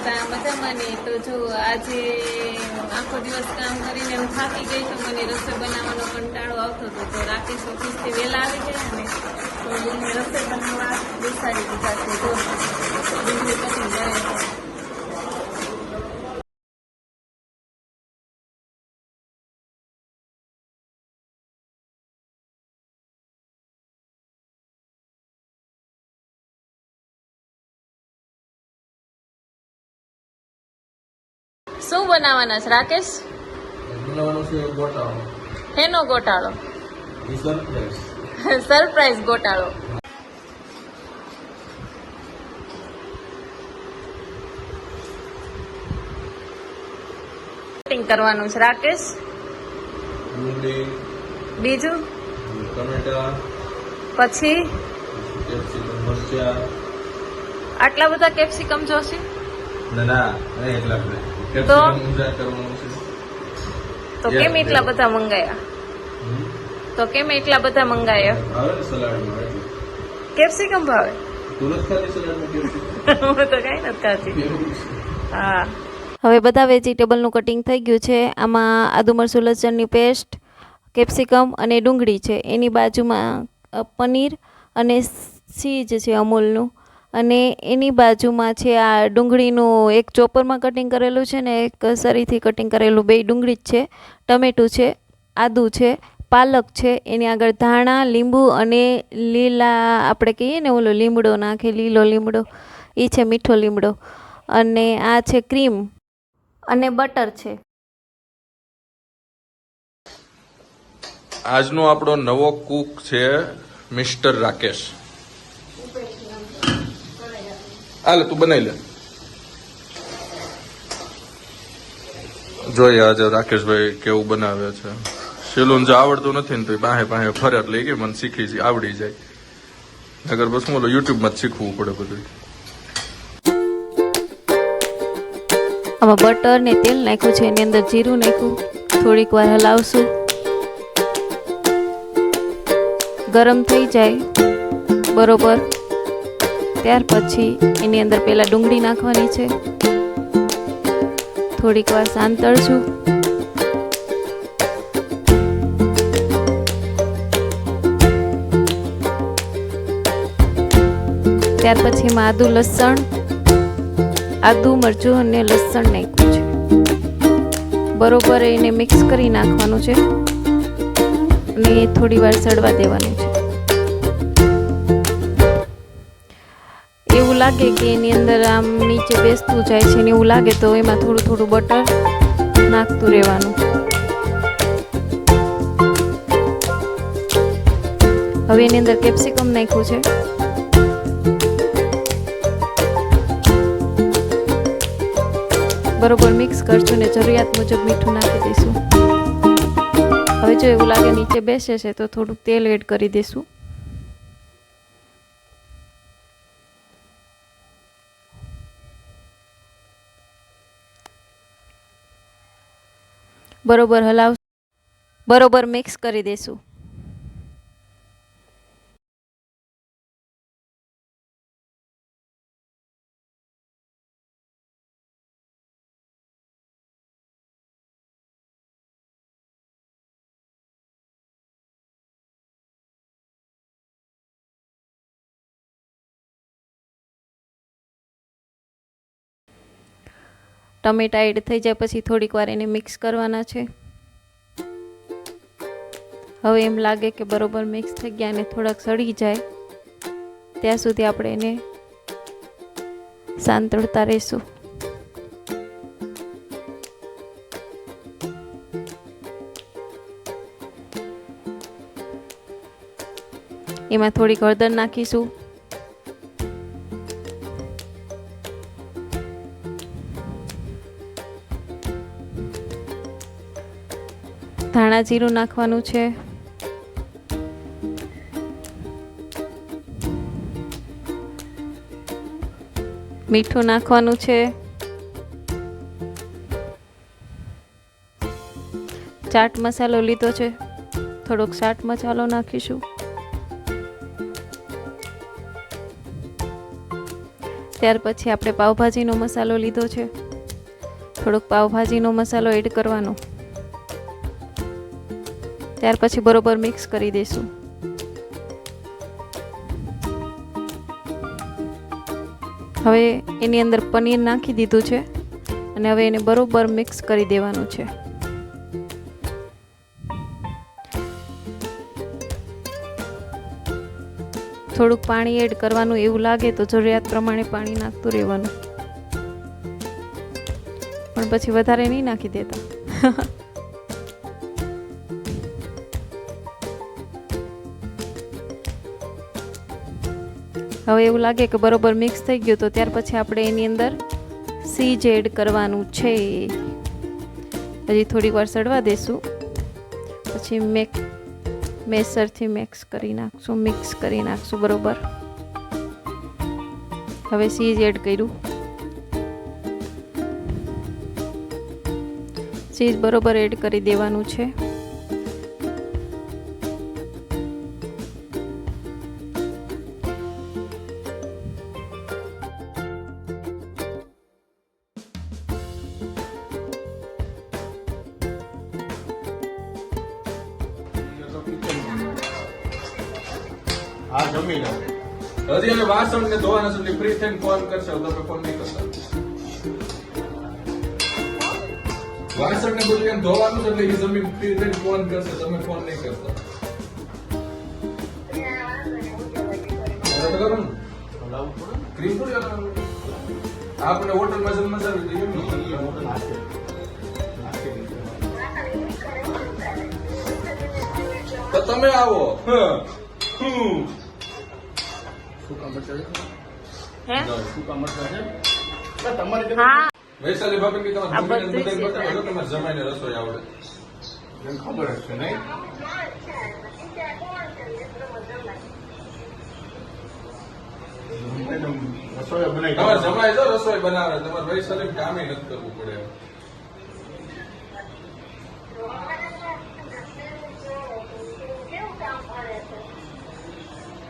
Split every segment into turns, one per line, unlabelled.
બધા મજામાં ને તો જો આજે આખો દિવસ કામ કરીને હું થાકી ગઈ તો મને રસોઈ બનાવવાનો કંટાળો આવતો હતો. તો રાકેશ ઓફિસથી વહેલા આવી ગયા ને. તો રસોઈ બનાવવા બેસાડી દીધા છે. જો શું બનાવવાના છે રાકેશ?
બનાવવાનું છે ગોટાળો.
હેનો ગોટાળો.
સરપ્રાઈઝ
ગોટાળો. કટિંગ કરવાનું છે રાકેશ. બીજું?
ટમેટા
પછી? આટલા બધા કેપ્સિકમ જોશે?
ના ના આપણે
તો? તો કેમ એટલા બધા મંગાયા? તો કેમ એટલા બધા મંગાયા? કેપ્સિકમ ભાવે?
તું
હું કઈ નથી ખાતી હા.
હવે બધા વેજીટેબલનું કટિંગ થઈ ગયું છે. આમાં આદુ મરચું લસણની પેસ્ટ કેપ્સિકમ અને ડુંગળી છે. એની બાજુમાં પનીર અને ચીઝ છે અમૂલનું. અને એની બાજુમાં છે આ ડુંગળીનું એક ચોપરમાં કટિંગ કરેલું છે ને એક સરીથી કટિંગ કરેલું બે ડુંગળી જ છે. ટમેટું છે, આદુ છે, પાલક છે, એની આગળ ધાણા, લીંબુ અને લીલા આપણે કહીએ ને ઓલો લીમડો નાખે, લીલો લીમડો એ છે મીઠો લીમડો. અને આ છે ક્રીમ અને બટર છે.
આજનો આપણો નવો કુક છે મિસ્ટર રાકેશ. હાલે તું બનાવી લે જોઈએ આજે રાકેશભાઈ કેવું બનાવે છે શીલુન જો આવડતું નથી ને તો બાહે બાહે ફરે એટલે કે મને શીખી આવડી જાય નગર બસ હું ઓલો યુટ્યુબમાં જ શીખવું પડે બધું
આમાં બટર ને તેલ નાખ્યું છે એની અંદર જીરું નાખ્યું થોડીક વાર હલાવશું ગરમ થઈ જાય બરોબર ત્યાર પછી એની અંદર પહેલાં ડુંગળી નાખવાની છે. થોડીક વાર સાંતળશું ત્યાર પછી એમાં આદુ લસણ, આદુ, મરચું અને લસણ નાખ્યું છે. બરોબર એને મિક્સ કરી નાખવાનું છે. અને થોડી વાર સડવા દેવાનું છે. લાગે કે એની અંદર આમ નીચે બેસતું જાય છે ને એવું લાગે તો એમાં થોડું થોડું બટર નાખતું રહેવાનું. હવે એની અંદર કેપ્સિકમ નાખ્યું છે. બરોબર મિક્સ કરશું ને જરૂરિયાત મુજબ મીઠું નાખી દઈશું. હવે જો એવું લાગે નીચે બેસે છે તો થોડુંક તેલ એડ કરી દઈશું. બરોબર હલાવ બરોબર મિક્સ કરી દઈશું ટમેટા એડ થઈ જાય પછી થોડીક વાર એને મિક્સ કરવાના છે. હવે એમ લાગે કે બરોબર મિક્સ થઈ ગયા અને થોડાક સળી જાય. ત્યાં સુધી આપણે એને સાંતળતા રહીશું. એમાં થોડીક હળદર નાખીશું. ધાણા જીરું નાખવાનું છે. મીઠું નાખવાનું છે. ચાટ મસાલો લીધો છે. થોડોક ચાટ મસાલો નાખીશું. ત્યાર પછી આપણે પાવભાજીનો મસાલો લીધો છે. થોડોક પાવભાજીનો મસાલો એડ કરવાનો. ત્યાર પછી બરોબર મિક્સ કરી દઈશું. હવે એની અંદર પનીર નાખી દીધું છે અને હવે એને બરોબર મિક્સ કરી દેવાનું છે. થોડુંક પાણી એડ કરવાનું એવું લાગે તો જરૂરિયાત પ્રમાણે પાણી નાખતું રહેવાનું. પણ પછી વધારે નહીં નાખી દેતા. હવે એવું લાગે કે બરોબર મિક્સ થઈ ગયું, તો ત્યાર પછી આપણે એની અંદર સીજ એડ કરવાનું છે. હજી થોડીક વાર સડવા દેશું. પછી મેક મેસરથી મિક્સ કરી નાખશું મિક્સ કરી નાખશું, બરોબર. હવે સીજ એડ કર્યું. ચીઝ બરોબર એડ કરી દેવાનું છે.
હા જમી લો
હજી અમે વાસણ ને ધોવાના સુધી ફ્રી થઈને ફોન કરશે તમે ફોન નહીં કરતા વાસણ ને બધું એમ ધોવાનું એટલે એ જમીન ફ્રી થઈને ફોન કરશે, તમે ફોન નહીં કરતા. આપણે જન્મ.
હોટલ નાખે. નાખી દીધું.
તો તમે આવો હમ. વૈશાલી ભાભી કે તમારે
છે.
તમારે જમાઈને રસોઈ આવડે.
ખબર જ નહીં? રસોઈ બનાવી
તમારે જમાઈ જો રસોઈ બનાવે. તમારે વૈશાલી કામે નથી કરવું પડે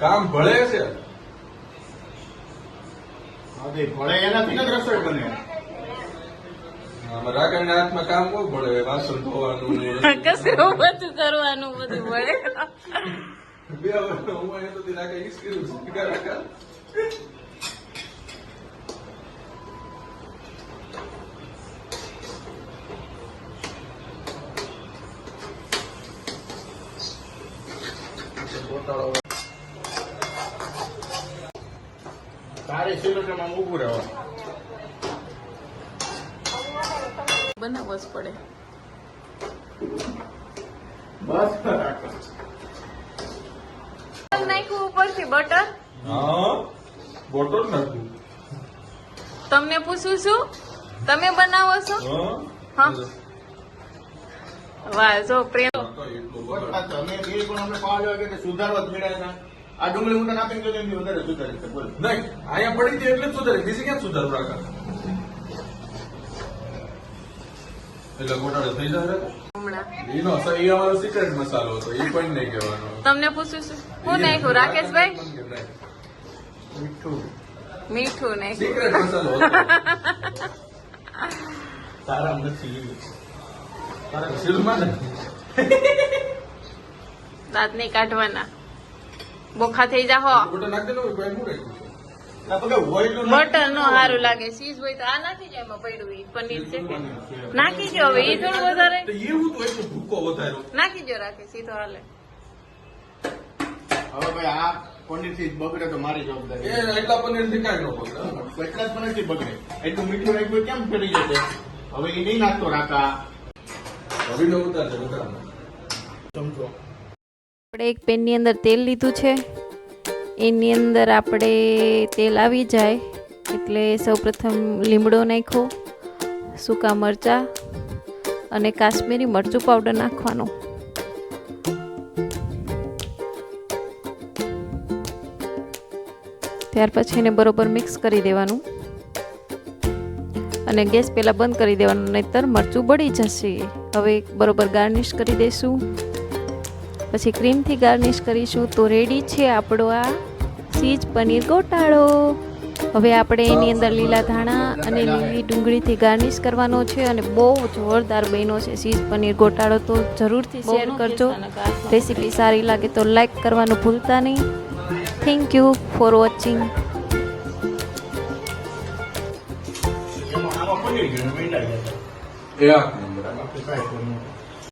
કામ ભળે છે.
તે ભળે એનાથી જ રસોઈ બને
રાગણના હાથમાં કામ બહુ ભળે વાસણ ધોવાનું ને
બધું કરવાનું બધું મળે
બે વર્ષ હું અહીંયા સુધી રાગે ઈ જ કીધું છે. રાગા.
ગોટાળો તારે સિલિન્ડરમાં ઊભું રહેવાનું
બનાવવો જ પડે
બસ
નાખ્યું ઉપરથી બટર
હા નાખ્યું
તમને પૂછું છું? તમે બનાવો છો?
હા.
હા. વાહ જો પ્રેમ.
તો એટલું બગડ.
અમે બે પણ અમને પાંચ વાગે કે સુધારવા જ મળ્યા આ ડુંગળી હું તને આપીને તો એમની વધારે સુધારી છે બોલ.
નહીં અહીંયા પડી હતી એટલે જ સુધારી બીજી ક્યાં સુધારું રાખા એટલે ગોટાળો થઈ જાય એનો એ અમારો સિક્રેટ મસાલો હતો એ પણ નહીં કહેવાનો.
તમને પૂછું છું હું નાખ્યું રાકેશભાઈ?
મીઠું
મીઠું નાખ્યું
સિક્રેટ મસાલો
તારા નથી
તારે શીલમાં ને
દાંત નહીં કાઢવાના. બોખા થઈ જાહો
બટર
ના
નો સારું લાગે ચીઝ હોય તો આ નાખી જાય એમાં પડ્યું પનીર છે કે? નાખી જો હવે ઈ થોડું વધારે.
તો એવું તો એટલું ભૂકો વધાર્યો.
નાખી જો રાખે સીધો હાલે.
હવે ભાઈ આ પનીરથી બગડે તો મારી જવાબદારી.
એટલા પનીરથી કાંઈ ન પકડે
એટલા જ પનીરથી બગડે. એટલું મીઠું રાખ્યું કેમ ફેરી જશે? હવે એ નહીં નાખતો રાકા
હવે ઉતારશે બકરામાં
સમજો.
આપણે એક પેનની અંદર તેલ લીધું છે. એની અંદર આપણે તેલ આવી જાય, એટલે સૌપ્રથમ લીમડો નાખ્યો, સૂકા મરચાં અને કાશ્મીરી મરચું પાવડર નાખવાનો. ત્યાર પછી એને બરોબર મિક્સ કરી દેવાનું. અને ગેસ પહેલાં બંધ કરી દેવાનું, નહીતર મરચું બળી જશે. હવે બરોબર ગાર્નિશ કરી દઈશું પછી ક્રીમથી ગાર્નિશ કરીશું તો રેડી છે આપણો આ સીજ પનીર ગોટાળો. હવે આપણે એની અંદર લીલા ધાણા અને લીલી ડુંગળીથી ગાર્નિશ કરવાનો છે અને બહુ જોરદાર બન્યો છે ચીઝ પનીર ગોટાળો તો જરૂરથી શેર કરજો. રેસીપી સારી લાગે તો લાઈક કરવાનું ભૂલતા નહીં. થેન્ક યુ ફોર વોચિંગ
એક નંબર.